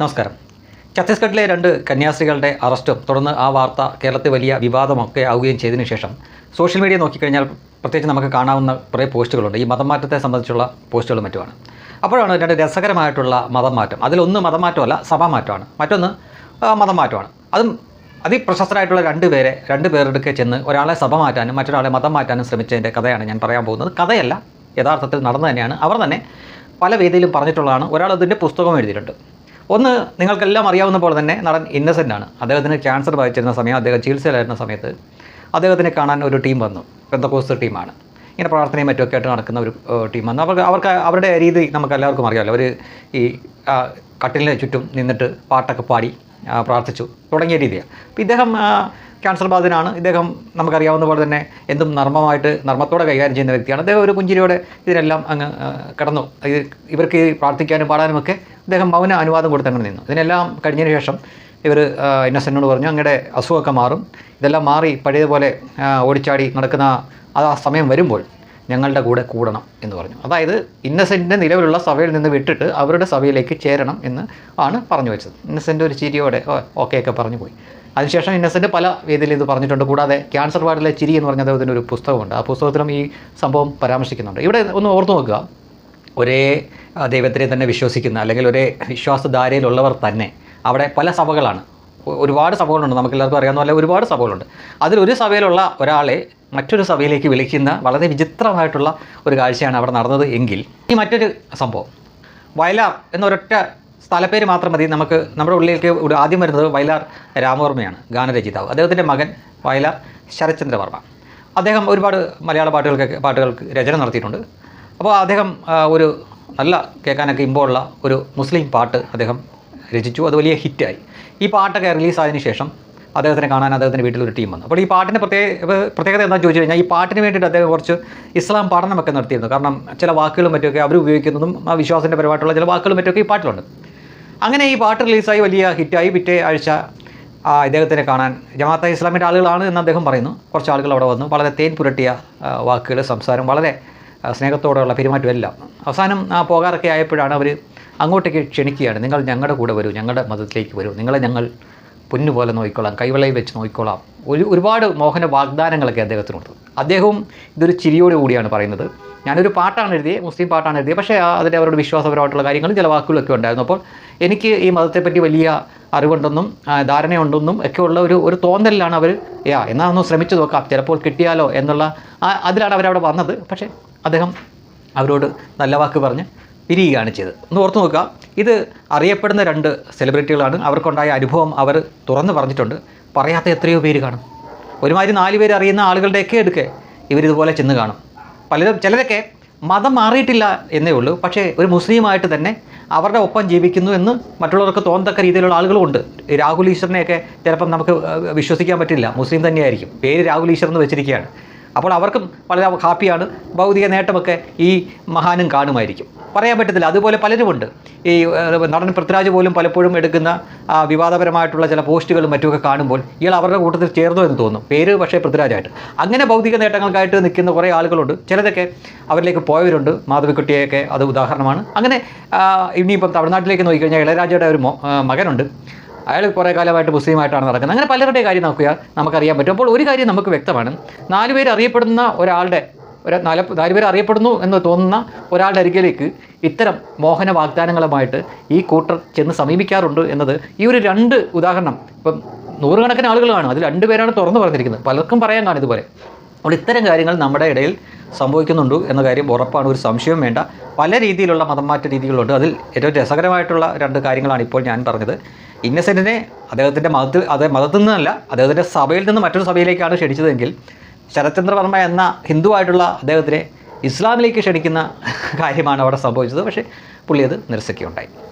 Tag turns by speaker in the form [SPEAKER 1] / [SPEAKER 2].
[SPEAKER 1] നമസ്കാരം. ഛത്തീസ്ഗഡിലെ രണ്ട് കന്യാസ്ത്രീകളുടെ അറസ്റ്റും തുടർന്ന് ആ വാർത്ത കേരളത്തിൽ വലിയ വിവാദമൊക്കെ ആവുകയും ചെയ്തതിനു ശേഷം സോഷ്യൽ മീഡിയ നോക്കിക്കഴിഞ്ഞാൽ പ്രത്യേകിച്ച് നമുക്ക് കാണാവുന്ന കുറേ പോസ്റ്റുകളുണ്ട്. ഈ മതം മാറ്റത്തെ സംബന്ധിച്ചുള്ള പോസ്റ്റുകളും മറ്റുമാണ്. അപ്പോഴാണ് രണ്ട് രസകരമായിട്ടുള്ള മതം മാറ്റം അതിലൊന്ന് മതം മാറ്റമല്ല സഭാ മാറ്റമാണ് മറ്റൊന്ന് ആ, മതം മാറ്റമാണ് അതും അതിപ്രശസ്തരായിട്ടുള്ള രണ്ട് പേരെ രണ്ട് പേരുടെ ചെന്ന് ഒരാളെ സഭ മാറ്റാനും മറ്റൊരാളെ മതം മാറ്റാനും ശ്രമിച്ചതിന്റെ കഥയാണ് ഞാൻ പറയാൻ പോകുന്നത്. കഥയല്ല യഥാർത്ഥത്തിൽ നടന്നു തന്നെയാണ്. അവർ തന്നെ പല വേദിയിലും പറഞ്ഞിട്ടുള്ളതാണ്. ഒരാൾ അതിന്റെ പുസ്തകം എഴുതിയിട്ടുണ്ട്. ഒന്ന് നിങ്ങൾക്കെല്ലാം അറിയാവുന്ന പോലെ തന്നെ നടൻ ഇന്നസെന്റ് ആണ്. അദ്ദേഹത്തിന് ക്യാൻസർ ബാധിച്ചിരുന്ന സമയം അദ്ദേഹം ചികിത്സയിലായിരുന്ന സമയത്ത് അദ്ദേഹത്തിനെ കാണാൻ ഒരു ടീം വന്നു. പെന്തക്കോസ് ടീമാണ് ഇങ്ങനെ പ്രാർത്ഥനയും മറ്റുമൊക്കെ ആയിട്ട് നടക്കുന്ന ഒരു ടീം വന്നു. അവർക്ക് അവർക്ക് അവരുടെ രീതി നമുക്ക് എല്ലാവർക്കും അറിയാമല്ലോ അവർ ഈ കട്ടിലിന് ചുറ്റും നിന്നിട്ട് പാട്ടൊക്കെ പാടി പ്രാർത്ഥിച്ചു. തുടങ്ങിയ രീതിയാണ് അപ്പോൾ ഇദ്ദേഹം ക്യാൻസർ ബാധിതനാണ് ഇദ്ദേഹം നമുക്കറിയാവുന്ന പോലെ തന്നെ എന്തും നർമ്മമായിട്ട് നർമ്മത്തോടെ കൈകാര്യം ചെയ്യുന്ന വ്യക്തിയാണ്. അദ്ദേഹം ഒരു പുഞ്ചിരിയോടെ ഇതിനെല്ലാം അങ്ങ് കടന്നു. ഇവർക്ക് പ്രാർത്ഥിക്കാനും പാടാനുമൊക്കെ അദ്ദേഹം മൗന അനുവാദം കൊടുത്തങ്ങനെ നിന്നു. ഇതിനെല്ലാം കഴിഞ്ഞതിന് ശേഷം ഇവർ ഇന്നസെന്റിനോട് പറഞ്ഞു അങ്ങയുടെ അസുഖമൊക്കെ മാറും. ഇതെല്ലാം മാറി പഴയതുപോലെ ഓടിച്ചാടി നടക്കുന്ന ആ സമയം വരുമ്പോൾ ഞങ്ങളുടെ കൂടെ കൂടണം എന്ന് പറഞ്ഞു. അതായത് ഇന്നസെന്റിന്റെ നിലവിലുള്ള സഭയിൽ നിന്ന് വിട്ടിട്ട് അവരുടെ സഭയിലേക്ക് ചേരണം എന്ന് ആണ് പറഞ്ഞു വെച്ചത്. ഇന്നസെന്റ് ഒരു ചിരിയോടെ ഓക്കെ ഒക്കെ പറഞ്ഞു പോയി. അതിനുശേഷം ഇന്നസെന്റ് പല വേദിയിൽ ഇത് പറഞ്ഞിട്ടുണ്ട്. കൂടാതെ ക്യാൻസർ വാർഡിലെ ചിരി എന്ന് പറഞ്ഞ അദ്ദേഹത്തിന്റെ ഒരു പുസ്തകമുണ്ട്. ആ പുസ്തകത്തിലും ഈ സംഭവം പരാമർശിക്കുന്നുണ്ട്. ഇവിടെ ഒന്ന് ഓർത്തു നോക്കുക. ഒരേ ദൈവത്തിനെ തന്നെ വിശ്വസിക്കുന്ന അല്ലെങ്കിൽ ഒരേ വിശ്വാസധാരയിലുള്ളവർ തന്നെ അവിടെ പല സഭകളാണ്. ഒരുപാട് സഭകളുണ്ട്. നമുക്കെല്ലാവർക്കും അറിയാവുന്ന പോലെ ഒരുപാട് സഭകളുണ്ട്. അതിലൊരു സഭയിലുള്ള ഒരാളെ മറ്റൊരു സഭയിലേക്ക് വിളിക്കുന്ന വളരെ വിചിത്രമായിട്ടുള്ള ഒരു കാഴ്ചയാണ് അവിടെ നടന്നത് എങ്കിൽ ഈ മറ്റൊരു സംഭവം. വയലാർ എന്നൊരൊറ്റ സ്ഥലപ്പേര് മാത്രം മതി. നമുക്ക് നമ്മുടെ ഉള്ളിലേക്ക് ആദ്യം വരുന്നത് വയലാർ രാമവർമ്മയാണ് ഗാനരചയിതാവ്. അദ്ദേഹത്തിന്റെ മകൻ വയലാർ ശരത്ചന്ദ്രവർമ്മ. അദ്ദേഹം ഒരുപാട് മലയാള പാട്ടുകൾക്ക് പാട്ടുകൾക്ക് രചന നടത്തിയിട്ടുണ്ട്. അപ്പോൾ അദ്ദേഹം ഒരു നല്ല കേൾക്കാനൊക്കെ ഇമ്പമുള്ള ഒരു മുസ്ലിം പാട്ട് അദ്ദേഹം രചിച്ചു. അത് വലിയ ഹിറ്റായി. ഈ പാട്ടൊക്കെ റിലീസായതിനു ശേഷം അദ്ദേഹത്തിനെ കാണാൻ അദ്ദേഹത്തിന്റെ വീട്ടിൽ ഒരു ടീം വന്നു. അപ്പോൾ ഈ പാട്ടിന്റെ പ്രത്യേക പ്രത്യേകത എന്താണെന്ന് ചോദിച്ചു കഴിഞ്ഞാൽ ഈ പാട്ടിന് വേണ്ടിയിട്ട് അദ്ദേഹം കുറച്ച് ഇസ്ലാം പഠനമൊക്കെ നടത്തിയിരുന്നു. കാരണം ചില വാക്കുകളും മറ്റൊക്കെ അവർ ഉപയോഗിക്കുന്നതും ആ വിശ്വാസത്തിന്റെ പരമായിട്ടുള്ള ചില വാക്കുകളും മറ്റൊക്കെ ഈ പാട്ടിലുണ്ട്. അങ്ങനെ ഈ പാട്ട് റിലീസായി വലിയ ഹിറ്റായി പിറ്റേ ആഴ്ച ആ, ഇദ്ദേഹത്തിനെ കാണാൻ ജമാഅത്തെ ഇസ്ലാമിന്റെ ആളുകളാണ് എന്ന് അദ്ദേഹം പറയുന്നു. കുറച്ച് ആളുകൾ അവിടെ വന്നു. വളരെ തേൻ പുരട്ടിയ വാക്കുകൾ സംസാരം വളരെ സ്നേഹത്തോടെയുള്ള പെരുമാറ്റം എല്ലാം അവസാനം ആ പോകാറൊക്കെ ആയപ്പോഴാണ് അവർ അങ്ങോട്ടേക്ക് ക്ഷണിക്കുകയാണ്. നിങ്ങൾ ഞങ്ങളുടെ കൂടെ വരൂ. ഞങ്ങളുടെ മതത്തിലേക്ക് വരൂ. നിങ്ങളെ ഞങ്ങൾ പൊന്നു പോലെ നോക്കിക്കോളാം കൈവളയിൽ വെച്ച് നോക്കിക്കോളാം ഒരു ഒരുപാട് മോഹന വാഗ്ദാനങ്ങളൊക്കെ അദ്ദേഹത്തിന് കൊടുത്തു. അദ്ദേഹവും ഇതൊരു ചിരിയോട് കൂടിയാണ് പറയുന്നത്. ഞാനൊരു പാട്ടാണ് എഴുതിയത് മുസ്ലിം പാട്ടാണ് എഴുതിയത് പക്ഷേ അതിന്റെ അവരുടെ വിശ്വാസപരമായിട്ടുള്ള കാര്യങ്ങളും ചില വാക്കുകളൊക്കെ ഉണ്ടായിരുന്നു. അപ്പോൾ എനിക്ക് ഈ മതത്തെപ്പറ്റി വലിയ അറിവുണ്ടെന്നും ധാരണയുണ്ടെന്നും ഒക്കെ ഉള്ള ഒരു ഒരു തോന്നലിലാണ് അവർ യാ എന്നാൽ ഒന്ന് ശ്രമിച്ചു നോക്കാം. ചിലപ്പോൾ കിട്ടിയാലോ എന്നുള്ള അതിലാണ് അവരവിടെ വന്നത്. പക്ഷേ അദ്ദേഹം അവരോട് നല്ല വാക്ക് പറഞ്ഞ് പിരിയുകയാണ് ചെയ്തത്. ഒന്ന് ഓർത്ത് നോക്കുക ഇത് അറിയപ്പെടുന്ന രണ്ട് സെലിബ്രിറ്റികളാണ് അവർക്കുണ്ടായ അനുഭവം അവർ തുറന്നു പറഞ്ഞിട്ടുണ്ട്. പറയാത്ത എത്രയോ പേര് കാണും. ഒരുമാതിരി നാല് പേര് അറിയുന്ന ആളുകളുടെയൊക്കെ എടുക്കെ ഇവരിതുപോലെ ചെന്ന് കാണും. പലരും ചിലരൊക്കെ മതം മാറിയിട്ടില്ല എന്നേ ഉള്ളൂ. പക്ഷേ ഒരു മുസ്ലിമായിട്ട് തന്നെ അവരുടെ ഒപ്പം ജീവിക്കുന്നു എന്ന് മറ്റുള്ളവർക്ക് തോന്നത്തക്ക രീതിയിലുള്ള ആളുകളുമുണ്ട് ഈ രാഹുൽ ഈശ്വറിനെയൊക്കെ ചിലപ്പം നമുക്ക് വിശ്വസിക്കാൻ പറ്റില്ല. മുസ്ലിം തന്നെയായിരിക്കും. പേര് രാഹുൽ ഈശ്വർ എന്ന് വെച്ചിരിക്കുകയാണ്. അപ്പോൾ അവർക്കും വളരെ ഹാപ്പിയാണ്. ഭൗതിക നേട്ടമൊക്കെ ഈ മഹാനും കാണുമായിരിക്കും പറയാൻ പറ്റത്തില്ല. അതുപോലെ പലരുമുണ്ട്. ഈ നടൻ പൃഥ്വിരാജ് പോലും പലപ്പോഴും എടുക്കുന്ന വിവാദപരമായിട്ടുള്ള ചില പോസ്റ്റുകളും മറ്റുമൊക്കെ കാണുമ്പോൾ ഇയാൾ അവരുടെ കൂട്ടത്തിൽ ചേർന്നു എന്ന് തോന്നും. പേര് പക്ഷേ പൃഥ്വിരാജായിട്ട്. അങ്ങനെ ഭൗതിക നേട്ടങ്ങൾക്കായിട്ട് നിൽക്കുന്ന കുറേ ആളുകളുണ്ട്. ചിലതൊക്കെ അവരിലേക്ക് പോയവരുണ്ട്. മാധവിക്കുട്ടിയൊക്കെ അത് ഉദാഹരണമാണ്. അങ്ങനെ ഇനിയിപ്പം തമിഴ്നാട്ടിലേക്ക് നോക്കിക്കഴിഞ്ഞാൽ ഇളയരാജയുടെ ഒരു മകനുണ്ട്. അയാൾ കുറേ കാലമായിട്ട് മുസ്ലിമായിട്ടാണ് നടക്കുന്നത്. അങ്ങനെ പലരുടെ കാര്യം നോക്കുക നമുക്കറിയാൻ പറ്റും. അപ്പോൾ ഒരു കാര്യം നമുക്ക് വ്യക്തമാണ്. നാല് പേര് അറിയപ്പെടുന്ന ഒരാളുടെ ഒരു നാല് നാല് പേർ അറിയപ്പെടുന്നു എന്ന് തോന്നുന്ന ഒരാളുടെ അരികിലേക്ക് ഇത്തരം മോഹന വാഗ്ദാനങ്ങളുമായിട്ട് ഈ കൂട്ടർ ചെന്ന് സമീപിക്കാറുണ്ട് എന്നത് ഈ ഒരു രണ്ട് ഉദാഹരണം. ഇപ്പം നൂറുകണക്കിന് കാണും. അതിൽ രണ്ട് പേരാണ് തുറന്നു പറഞ്ഞിരിക്കുന്നത്. പലർക്കും പറയാൻ കാണും ഇതുപോലെ. അപ്പോൾ ഇത്തരം കാര്യങ്ങൾ നമ്മുടെ ഇടയിൽ സംഭവിക്കുന്നുണ്ട് എന്ന കാര്യം ഉറപ്പാണ്. ഒരു സംശയവും വേണ്ട. പല രീതിയിലുള്ള മതം മാറ്റ രീതികളുണ്ട്. അതിൽ ഏറ്റവും രസകരമായിട്ടുള്ള രണ്ട് കാര്യങ്ങളാണ് ഇപ്പോൾ ഞാൻ പറഞ്ഞത്. ഇന്നസെന്റിനെ അദ്ദേഹത്തിന്റെ മതത്തിൽ അദ്ദേഹം മതത്തിൽ നിന്നല്ല അദ്ദേഹത്തിന്റെ സഭയിൽ നിന്ന് മറ്റൊരു സഭയിലേക്കാണ് ക്ഷണിച്ചതെങ്കിൽ ശരത്ചന്ദ്രവർമ്മ എന്ന ഹിന്ദുവായിട്ടുള്ള അദ്ദേഹത്തിനെ ഇസ്ലാമിലേക്ക് ക്ഷണിക്കുന്ന കാര്യമാണ് അവിടെ സംഭവിച്ചത്. പക്ഷേ പുള്ളി അത് നിരസിക്കുകയുണ്ടായി.